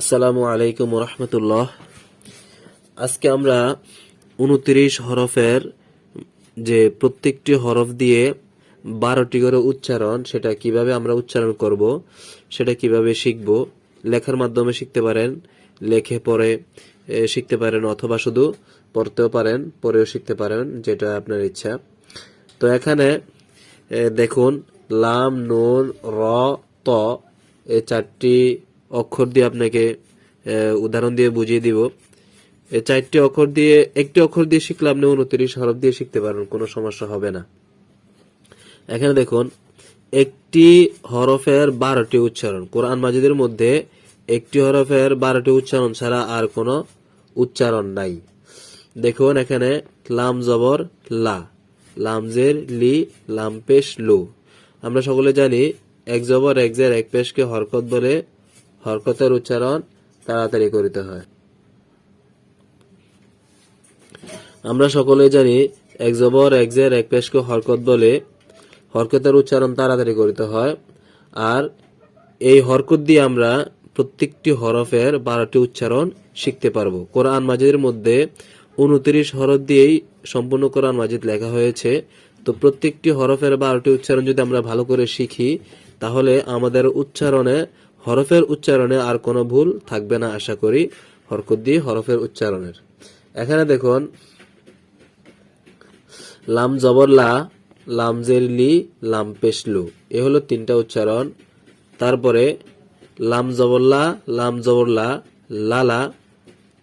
আসসালামু আলাইকুম রহমতুল্লাহ। আজকে আমরা উনত্রিশ হরফের যে প্রত্যেকটি হরফ দিয়ে বারোটি করে উচ্চারণ সেটা কীভাবে আমরা উচ্চারণ করব সেটা কীভাবে শিখব লেখার মাধ্যমে শিখতে পারেন লেখে এ, শিখতে পারেন অথবা শুধু পড়তেও পারেন পড়েও শিখতে পারেন যেটা আপনার ইচ্ছা। তো এখানে দেখুন লাম নুন র ত এই চারটি অক্ষর দিয়ে আপনাকে উদাহরণ দিয়ে বুঝিয়ে দিব। এই চারটি অক্ষর দিয়ে, একটি অক্ষর দিয়ে শিখলে আপনি উনত্রিশ হরফ দিয়ে শিখতে পারবেন, কোনো সমস্যা হবে না। এখানে দেখুন, একটি হরফের বারোটি উচ্চারণ। কোরআন মাজিদের মধ্যে একটি হরফের বারোটি উচ্চারণ ছাড়া আর কোনো উচ্চারণ নাই। দেখুন এখানে, লাম জবর, লা। লামজের লি লাম পেশ লু। আমরা সকলে জানি, এক জবর, এক জের, এক পেশকে হরকত বলে হরকতের উচ্চারণ তাড়াতাড়ি করিতে হয়। আমরা সকলে জানি এক জবর, এক জের, এক পেশকে হরকত বলে হরকতের উচ্চারণ তাড়াতাড়ি করিতে হয়। আর এই হরকত দিয়ে আমরা প্রত্যেকটি হরফের বারোটি উচ্চারণ শিখতে পারব। কোরআন মাজিদের মধ্যে উনত্রিশ হরফ দিয়েই সম্পূর্ণ কোরআন মাজিদ লেখা হয়েছে। তো প্রত্যেকটি হরফের বারোটি উচ্চারণ যদি আমরা ভালো করে শিখি, তাহলে আমাদের উচ্চারণে হরফের উচ্চারণে আর কোনো ভুল থাকবে না, আশা করি। হরকত দিয়ে হরফের উচ্চারণের। এখানে দেখুন, লাম জবর লা, লাম জের লি, লাম পেশলু এ হলো তিনটা উচ্চারণ। তারপরে লাম জবরলা লাম জবরলা লালা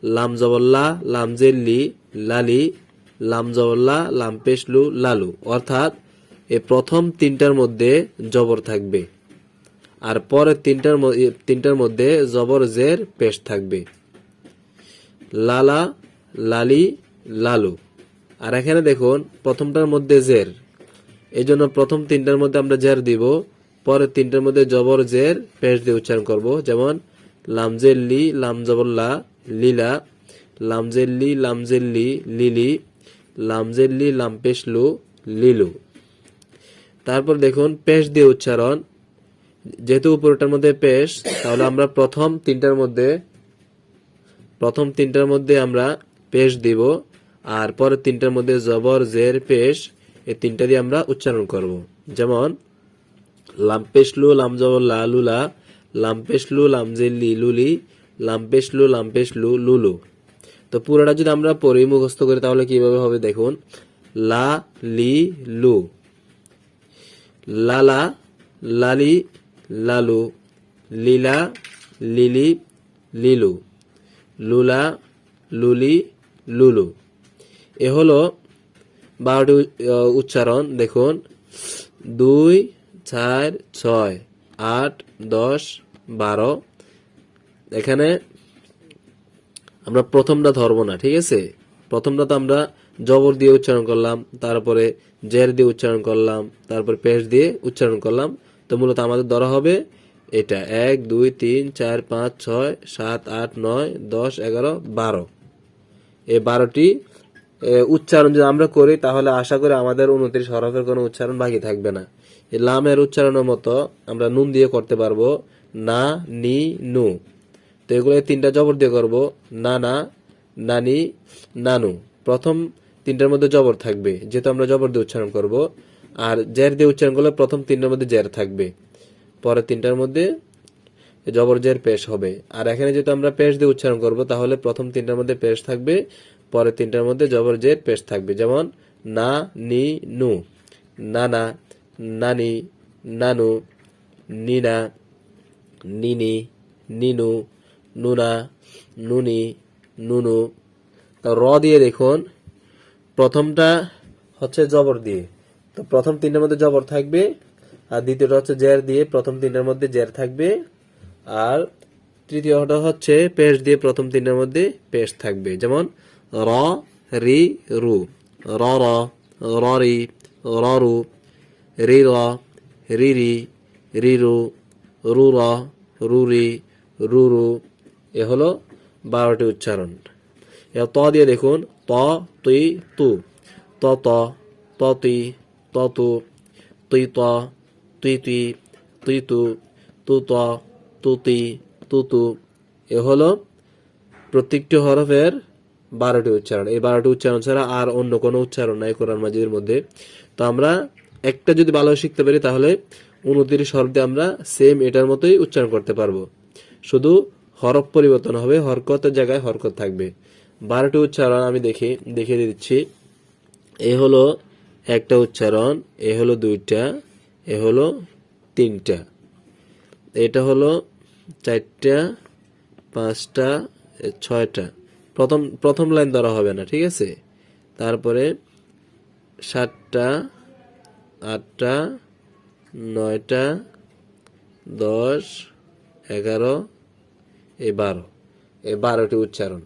লাম জবরলা লাম জের লি লালি লাম জবরলা লাম পেশলু লালু অর্থাৎ এ প্রথম তিনটার মধ্যে জবর থাকবে। আর পরের তিনটার তিনটার মধ্যে জবর জের পেশ থাকবে। লালা, লালি, লালু। আর এখানে দেখুন, প্রথমটার মধ্যে জের। এই জন্য প্রথম তিনটার মধ্যে আমরা জের দিব, পরের তিনটার মধ্যে জবর জের পেশ দিয়ে উচ্চারণ করব। যেমন লামজের লি, লাম জবর লা, লীলা। লামজের লি লামজের লি, লিলি। লামজের লি, লাম পেশ লু, লিলু। তারপর দেখুন, পেশ দিয়ে উচ্চারণ। যেহেতু উপরটার মধ্যে পেশ, তাহলে আমরা প্রথম তিনটার মধ্যে, প্রথম তিনটার মধ্যে আমরা পেশ দিব, আর পরের তিনটার মধ্যে জবর, জের, পেশ, এই তিনটা দিয়ে আমরা উচ্চারণ করব। যেমন লাম্পেশলু লাম জবর, লা লুলা লাম্পেশলু লামজের লি লুলি লাম্পেশলু লাম্পেশলু লুলু তো পুরোটা যদি আমরা পড়ি, মুখস্থ করি, তাহলে কীভাবে হবে দেখুন? লা, লি, লু। লালা লালি লালু, লীলা, লিলি, লিলু, লুলা, লুলি, লুলু। এ হলো বারোটি উচ্চারণ। দেখুন, দুই, চার, ছয়, আট, দশ, বারো। এখানে আমরা প্রথমটা ধরবো না, ঠিক আছে? প্রথমটা তো আমরা জবর দিয়ে উচ্চারণ করলাম, তারপরে জের দিয়ে উচ্চারণ করলাম, তারপর পেশ দিয়ে উচ্চারণ করলাম। তো মূলত আমাদের ধরা হবে এটা এক, দুই, তিন, চার, পাঁচ, ছয়, সাত, আট, নয়, দশ, এগারো, বারো। এই বারোটি উচ্চারণ যদি আমরা করি, তাহলে আশা করি আমাদের উনত্রিশ হরফের কোনো উচ্চারণ বাকি থাকবে না। এই লামের উচ্চারণের মতো আমরা নুন দিয়ে করতে পারব না, নি, নু। তো এগুলো তিনটা জবর দিয়ে করব, না না নানি নানু প্রথম তিনটার মধ্যে জবর থাকবে, যেহেতু আমরা জবর দিয়ে উচ্চারণ করব। আর জের দিয়ে উচ্চারণ করলে প্রথম তিনটার মধ্যে জের থাকবে। পরের তিনটার মধ্যে জবর জের পেশ হবে। আর এখানে যেহেতু আমরা পেশ দিয়ে উচ্চারণ করব, তাহলে প্রথম তিনটার মধ্যে পেশ থাকবে পরের তিনটার মধ্যে জবর জের পেশ থাকবে। যেমন, না, নি, নু। নানা নানি নানু নিনা নিনি নিনু নুনা নুনি নুনু র দিয়ে দেখুন, প্রথমটা হচ্ছে জবর দিয়ে। তো প্রথম তিনটার মধ্যে জবর থাকবে, আর দ্বিতীয়টা হচ্ছে জের দিয়ে প্রথম তিনটার মধ্যে জের থাকবে, আর তৃতীয়টা হচ্ছে পেশ দিয়ে প্রথম তিনটার মধ্যে পেশ থাকবে। যেমন, র, রি, রু। র র র, রি, র, রু। রি, র, রি রি রি, রু। রু, র, রু, রি, রু রু। এ হলো বারোটি উচ্চারণ। এবার ত দিয়ে দেখুন। ত তুই তু। ত ত ত তুই ত তুই ত তুই তুই তুই তু এ হলো প্রত্যেকটি হরফের বারোটি উচ্চারণ। এই বারোটি উচ্চারণ ছাড়া আর অন্য কোনো উচ্চারণ নাই কোরআন মাজিদের মধ্যে। তো আমরা একটা যদি ভালো শিখতে পারি, তাহলে উনত্রিশ দিয়ে আমরা সেম এটার মতোই উচ্চারণ করতে পারব। শুধু হরফ পরিবর্তন হবে হরকতের জায়গায় হরকত থাকবে। বারোটি উচ্চারণ আমি দেখি, দেখিয়ে দিচ্ছি। এ হলো একটা উচ্চারণ, এ হলো দুইটা, এ হলো তিনটা। এটা হলো চারটা, পাঁচটা ছয়টা। প্রথম প্রথম লাইন ধরা হবে না, ঠিক আছে? তারপরে সাতটা, আটটা, নয়টা, দশ, এগারো, এ বারো। এ বারোটি উচ্চারণ।